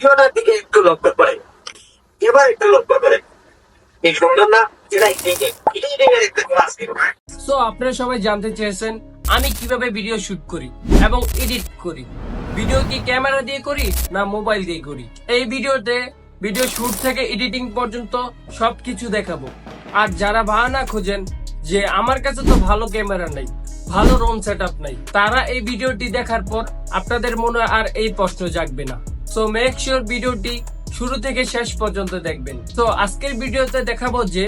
ভিডিওটার দিকে একটু লক্ষ্য করে। এবার একটু লক্ষ্য করে। এই সুন্দর না? সো আপনারা সবাই জানতে চেয়েছেন, আমি কীভাবে ভিডিও শুট করি এবং এডিট করি? ভিডিও কি ক্যামেরা দিয়ে করি না মোবাইল দিয়ে করি? এই ভিডিওতে ভিডিও শুট থেকে এডিটিং পর্যন্ত সবকিছু দেখাবো। আর যারা বাহানা খোঁজেন যে আমার কাছে তো ভালো ক্যামেরা নেই, ভালো রুম সেট নাই, তারা এই ভিডিওটি দেখার পর আপনাদের মনে আর এই প্রশ্ন জাগবে না। সো মেক শিওর ভিডিওটি শুরু থেকে শেষ পর্যন্ত দেখবেন। তো আজকের ভিডিওতে দেখাবো যে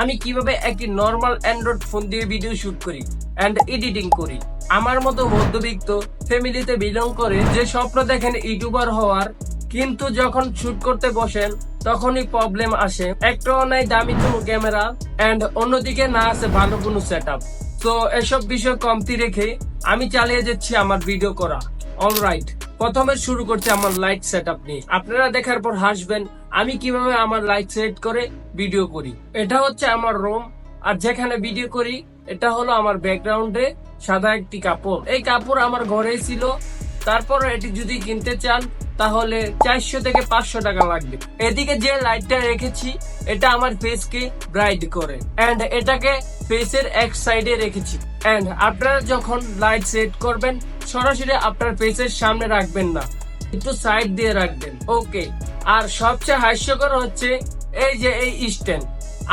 আমি কীভাবে একটি নর্মাল অ্যান্ড্রয়েড ফোন দিয়ে ভিডিও শুট করি অ্যান্ড এডিটিং করি। আমার মতো মধ্যবিত্ত ফ্যামিলিতে বিলং করে যে স্বপ্ন দেখেন ইউটিউবার হওয়ার, কিন্তু যখন শুট করতে বসেন, তখনই প্রবলেম আসে। একটাও নাই দামি কোনো ক্যামেরা অ্যান্ড অন্যদিকে না আছে ভালো কোনো সেট তো এসব বিষয় কমতি রেখে আমি চালিয়ে যাচ্ছি আমার ভিডিও করা। অলরাইট প্রথমে শুরু করছি আমার লাইট সেট নিয়ে। আপনারা দেখার পর হাসবেন, আমি কীভাবে আমার লাইট সেট করে ভিডিও করি। এটা হচ্ছে আমার রুম আর যেখানে ভিডিও করি, এটা হলো আমার ব্যাকগ্রাউন্ডে সাদা একটি কাপড়। এই কাপড় আমার ঘরেই ছিল। তারপর এটি যদি কিনতে চান তাহলে চারশো থেকে পাঁচশো টাকা লাগবে। এদিকে যে লাইটটা রেখেছি, এটা আমার ফেসকে ব্রাইট করে। এন্ড এটাকে ফেসের এক সাইডে রেখেছি। এন্ড আপনারা যখন লাইট সেট করবেন, সরাসরি আপনার ফেসের সামনে রাখবেন না। একটু সাইড দিয়ে রাখবেন। ওকে আর সবচেয়ে হাস্যকর হচ্ছে, এই যে এই স্ট্যান্ড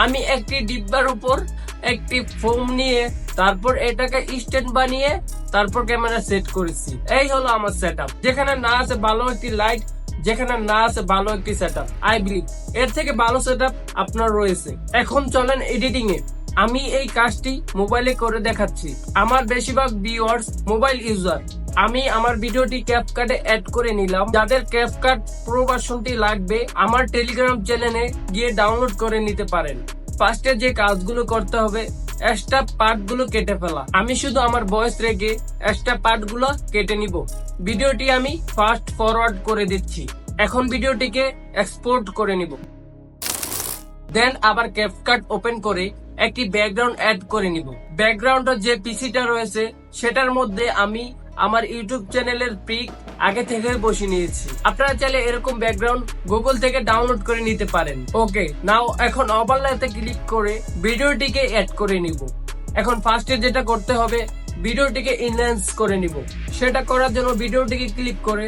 আমি একটি ডিব্বার উপর একটি ফোম নিয়ে, তারপর এটাকে স্ট্যান্ড বানিয়ে তারপর ক্যামেরা সেট করেছি। এই হলো আমার সেট যেখানে না আছে ভালো একটি লাইট যেখানে না আছে ভালো একটি সেট আই বিলিভ এর থেকে ভালো সেট আপনার রয়েছে। এখন চলেন এডিটিং এ। আমি এই কাজটি মোবাইলে করে দেখাচ্ছি। আমার বেশিরভাগ ভিউয়ার্স মোবাইল ইউজার আমি আমার ভিডিওটি ক্যাপকাটে অ্যাড করে নিলাম। যাদের ক্যাপকাট প্রো ভার্সনটি লাগবে, আমার টেলিগ্রাম চ্যানেলে গিয়ে ডাউনলোড করে নিতে পারেন। ফার্স্টে যে কাজগুলো করতে হবে এক্সট্রা পার্টগুলো কেটে ফেলা। আমি শুধু আমার বয়স রেখে এক্সট্রা পার্টগুলো কেটে নিব। ভিডিওটি আমি ফাস্ট ফরওয়ার্ড করে দিচ্ছি। এখন ভিডিওটিকে এক্সপোর্ট করে নিব। দেন আবার ক্যাপকাট ওপেন করে একটি ব্যাকগ্রাউন্ড অ্যাড করে নিব। ব্যাকগ্রাউন্ডের যে পিসিটা রয়েছে, সেটার মধ্যে আমি আমার ইউটিউব চ্যানেলের পিক আগে থেকে বসে নিয়েছি। আপনারা চাইলে এরকম ব্যাকগ্রাউন্ড গুগল থেকে ডাউনলোড করে নিতে পারেন। ওকে নাও এখন ওভারলাইতে ক্লিক করে ভিডিওটিকে অ্যাড করে নিব। এখন ফার্স্টে যেটা করতে হবে, ভিডিওটিকে ইনহ্যান্স করে নিব। সেটা করার জন্য ভিডিওটিকে ক্লিক করে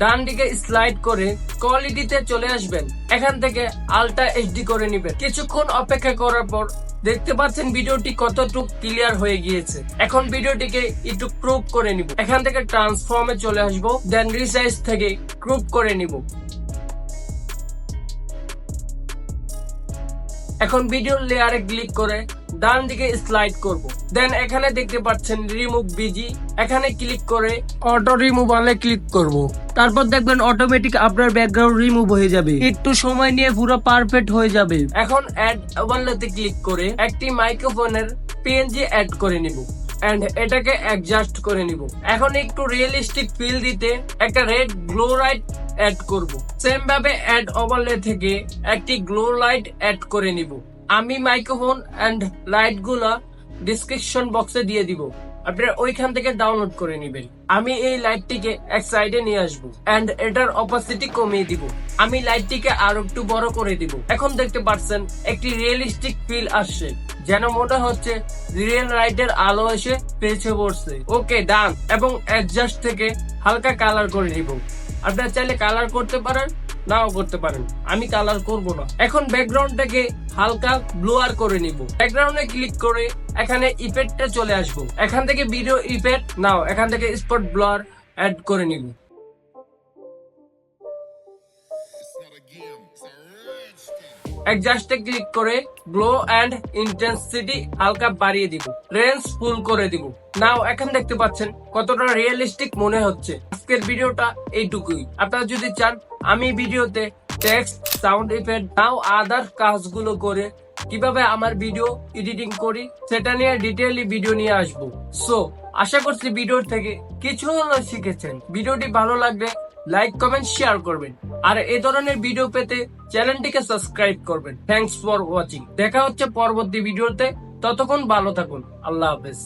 ডান দিকে স্লাইড করে কোয়ালিটিতে চলে আসবেন। এখান থেকে আলটা এইচডি করে নিবেন। কিছুক্ষণ অপেক্ষা করার পর দেখতে পাচ্ছেন ভিডিওটি কতটুক ক্লিয়ার হয়ে গিয়েছে। এখন ভিডিওটিকে একটু ক্রুপ করে নিব। এখান থেকে ট্রান্সফর্মে চলে আসব দেন রিসাইজ থেকে ক্রুপ করে নিব। এখন ভিডিও লেয়ারে ক্লিক করে ডান দিকে স্লাইড করব। দেন এখানে দেখতে পাচ্ছেন রিমুভ বিজি এখানে ক্লিক করে অটো রিমুভালে ক্লিক করব। তারপর দেখবেন অটোমেটিক আপনার ব্যাকগ্রাউন্ড রিমুভ হয়ে যাবে। একটু সময় নিয়ে পুরো পারফেক্ট হয়ে যাবে। এখন অ্যাড ওভারলেতে ক্লিক করে একটি মাইক্রোফোনের পিএনজি অ্যাড করে নিব। এন্ড এটাকে অ্যাডজাস্ট করে নিব। এখন একটু রিয়েলিস্টিক ফিল দিতে একটা রেড গ্লো লাইট অ্যাড করব। সেম ভাবে অ্যাড ওভারলে থেকে একটি গ্লো লাইট অ্যাড করে নিব। আমি মাইক্রোফোন এন্ড লাইটগুলা ডিসক্রিপশন বক্সে দিয়ে দিব। আপনারা ওইখান থেকে ডাউনলোড করে নেবেন। আমি এই লাইটটিকে এক সাইডে নিয়ে আসব এন্ড এটার অপাসিটি কমিয়ে দিব। আমি লাইটটিকে আরও একটু বড় করে দিব। এখন দেখতে পাচ্ছেন, একটি রিয়েলিস্টিক ফিল আসছে, যেন মনে হচ্ছে রিয়েল লাইটের আলো এসে পেছে পড়ছে। ওকে ডান এবং অ্যাডজাস্ট থেকে হালকা কালার করে নিব। আপনারা চাইলে কালার করতে পারেন নাও করতে পারেন। আমি কালার করব না। এখন ব্যাকগ্রাউন্ডটাকে হালকা ব্লোয়ার করে নিব। ব্যাকগ্রাউন্ডে ক্লিক করে এখানে ইফেক্টটা চলে আসব। এখান থেকে ভিডিও ইফেক্ট নাও। এখান থেকে স্পট ব্লার অ্যাড করে নিব। অ্যাডজাস্টে ক্লিক করে গ্লো অ্যান্ড ইন্টেন্সিটি হালকা বাড়িয়ে দিব। রেঞ্জ ফুল করে দিব। নাও এখন দেখতে পাচ্ছেন কতটা রিয়েলিস্টিক মনে হচ্ছে। আজকের ভিডিওটা এইটুকুই। আপনারা যদি চান আমি ভিডিওতে text sound effect now other কাজগুলো করে কীভাবে আমার ভিডিও এডিটিং করি, সেটা নিয়ে ডিটেইলি ভিডিও নিয়ে আসব। সো আশা করছি ভিডিও থেকে কিছু হলেও শিখেছেন। ভিডিওটি ভালো লাগলে লাইক কমেন্ট শেয়ার করবেন। আর এই ধরনের ভিডিও পেতে চ্যানেলটিকে সাবস্ক্রাইব করবেন। থ্যাংকস ফর ওয়াচিং দেখা হচ্ছে পরবর্তী ভিডিওতে ততক্ষণ ভালো থাকুন। আল্লাহ হাফেজ।